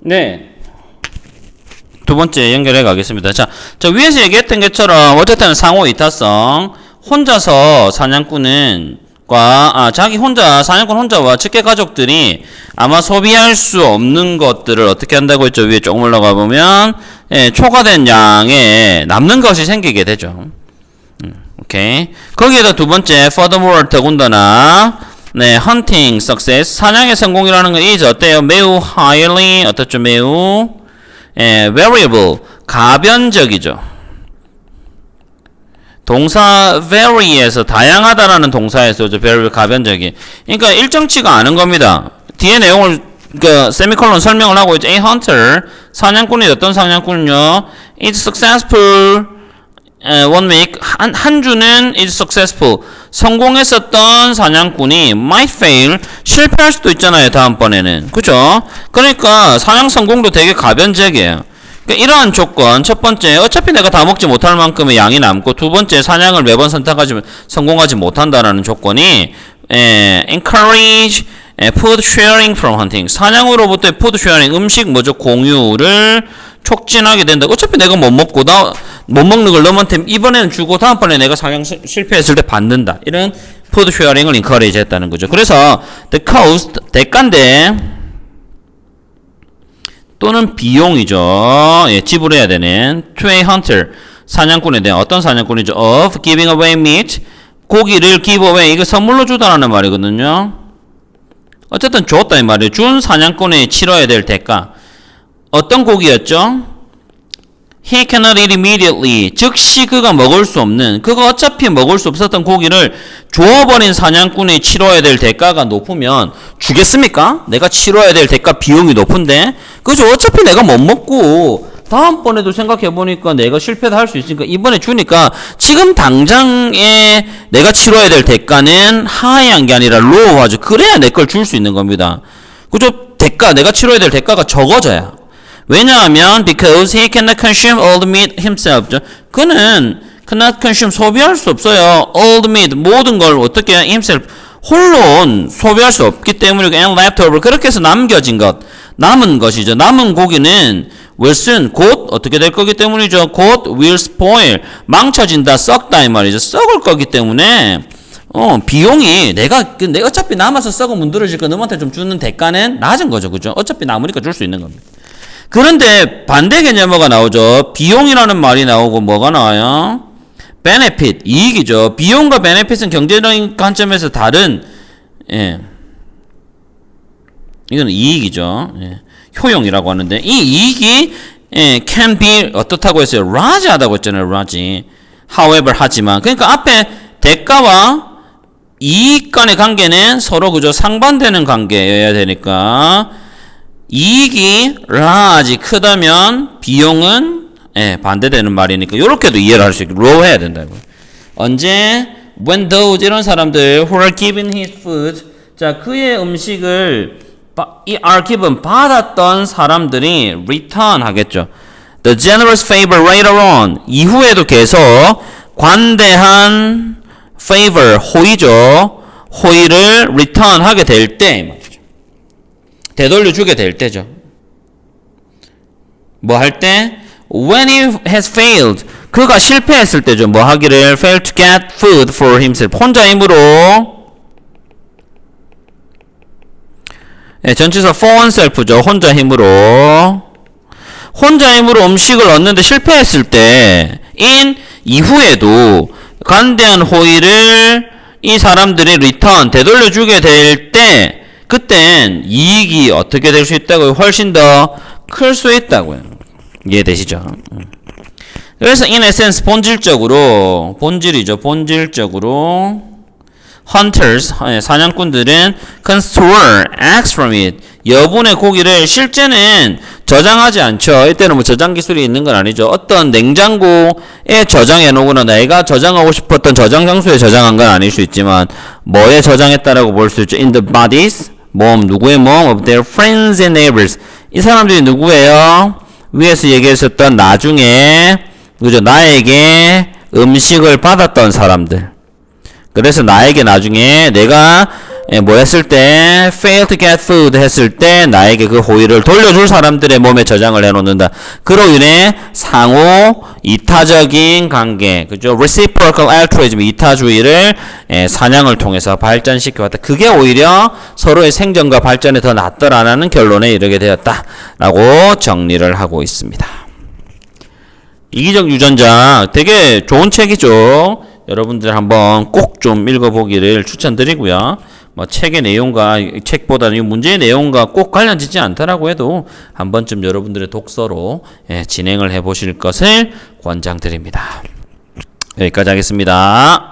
네. 두 번째 연결해 가겠습니다. 자, 저 위에서 얘기했던 것처럼 어쨌든 상호 이타성 혼자서 사냥꾼은 과 아, 자기 혼자 사냥꾼 혼자와 직계 가족들이 아마 소비할 수 없는 것들을 어떻게 한다고 했죠? 위에 조금 올라가 보면 예, 초과된 양에 남는 것이 생기게 되죠. 음, 오케이. 거기에다 두 번째 furthermore 더군다나 네, hunting success 사냥의 성공이라는 건 is 어때요? 매우 highly 어떻죠? 매우 예, variable 가변적이죠. 동사 vary에서 다양하다라는 동사에서 저 very 가변적이. 그러니까 일정치가 않은 겁니다. 뒤에 내용을 그 세미콜론 설명을 하고 있죠. A hunter 사냥꾼이 어떤 사냥꾼은요. is successful 에, one week 한, 한 주는 is successful. 성공했었던 사냥꾼이 might fail 실패할 수도 있잖아요 다음번에는. 그죠? 그러니까 사냥 성공도 되게 가변적이에요. 그러니까 이러한 조건 첫 번째 어차피 내가 다 먹지 못할 만큼의 양이 남고 두 번째 사냥을 매번 선택하지 성공하지 못한다라는 조건이 에, encourage 에, food sharing from hunting. 사냥으로부터의 food sharing 음식 뭐죠? 공유를 촉진하게 된다. 어차피 내가 못 먹고 나 못 먹는 걸 너한테 이번에는 주고 다음번에 내가 사냥 시- 실패했을 때 받는다. 이런 푸드 쉐어링을 인커리지 했다는 거죠. 그래서 the cost 대가인데 또는 비용이죠. 예, 지불해야 되는 a hunter 사냥꾼에 대한 어떤 사냥꾼이죠? of giving away meat 고기를 give away 이거 선물로 주다라는 말이거든요. 어쨌든 줬다 이 말이에요. 준 사냥꾼이 치러야 될 대가. 어떤 고기였죠? He cannot eat immediately. 즉시 그가 먹을 수 없는, 그가 어차피 먹을 수 없었던 고기를 주어버린 사냥꾼이 치러야 될 대가가 높으면 주겠습니까? 내가 치러야 될 대가 비용이 높은데? 그죠? 어차피 내가 못 먹고, 다음번에도 생각해보니까 내가 실패도 할 수 있으니까 이번에 주니까 지금 당장에 내가 치러야 될 대가는 하이한 게 아니라 로우하죠. 그래야 내 걸 줄 수 있는 겁니다. 그죠? 대가, 내가 치러야 될 대가가 적어져야. 왜냐하면 because he cannot consume all meat himself. 저, 그는 cannot consume 소비할 수 없어요. all meat 모든 걸 어떻게 himself 홀로 소비할 수 없기 때문에 and leftover 그렇게 해서 남겨진 것 남은 것이죠. 남은 고기는 will soon 곧 어떻게 될 거기 때문이죠. 곧 will spoil 망쳐진다 썩다 이 말이죠. 썩을 거기 때문에 어 비용이 내가 그 내가 어차피 남아서 썩어 문드러질 거 너한테 좀 주는 대가는 낮은 거죠. 그죠? 어차피 남으니까 줄 수 있는 겁니다. 그런데 반대 개념어가 나오죠. 비용이라는 말이 나오고 뭐가 나와요? benefit, 이익이죠. 비용과 benefit은 경제적인 관점에서 다른, 예. 이거는 이익이죠. 예. 효용이라고 하는데, 이 이익이, 예, can be, 어떻다고 했어요? large하다고 했잖아요, large. however, 하지만. 그러니까 앞에 대가와 이익 간의 관계는 서로 그저 상반되는 관계여야 되니까, 이익이 large 크다면 비용은 예, 반대되는 말이니까 이렇게도 이해를 할 수 있게 low 해야 된다고. 언제 when those 이런 사람들 who are given his food 자 그의 음식을 바- 이 are given 받았던 사람들이 return 하겠죠. The generous favor later on 이후에도 계속 관대한 favor 호의죠. 호의를 return 하게 될 때 되돌려 주게 될 때죠. 뭐 할 때? When he has failed. 그가 실패했을 때죠. 뭐 하기를 fail to get food for himself. 혼자 힘으로 예, 전치사 for oneself죠. 혼자 힘으로 혼자 힘으로 음식을 얻는데 실패했을 때 in 이후에도 관대한 호의를 이 사람들이 return 되돌려 주게 될 때 그땐 이익이 어떻게 될 수 있다고요? 훨씬 더 클 수 있다고요. 이해되시죠? 음. 그래서 in essence 본질적으로 본질이죠. 본질적으로 hunters 예, 사냥꾼들은 can store eggs from it 여분의 고기를 실제는 저장하지 않죠. 이때는 뭐 저장 기술이 있는 건 아니죠. 어떤 냉장고에 저장해 놓거나 내가 저장하고 싶었던 저장 장소에 저장한 건 아닐 수 있지만 뭐에 저장했다라고 볼 수 있죠. in the bodies 몸 누구의 몸? Of their friends and neighbors. 이 사람들이 누구예요? 위에서 얘기했었던 나중에 그죠? 나에게 음식을 받았던 사람들. 그래서 나에게 나중에 내가 예, 뭐 했을 때 fail to get food 했을 때 나에게 그 호의를 돌려줄 사람들의 몸에 저장을 해놓는다. 그로 인해 상호 이타적인 관계, 그죠? reciprocal altruism 이타주의를 예, 사냥을 통해서 발전시켜 왔다. 그게 오히려 서로의 생존과 발전에 더 낫더라는 결론에 이르게 되었다라고 정리를 하고 있습니다. 이기적 유전자 되게 좋은 책이죠. 여러분들 한번 꼭 좀 읽어보기를 추천드리고요. 뭐 책의 내용과 이 책보다는 이 문제의 내용과 꼭 관련지지 않더라고 해도 한 번쯤 여러분들의 독서로 예, 진행을 해보실 것을 권장드립니다. 여기까지 하겠습니다.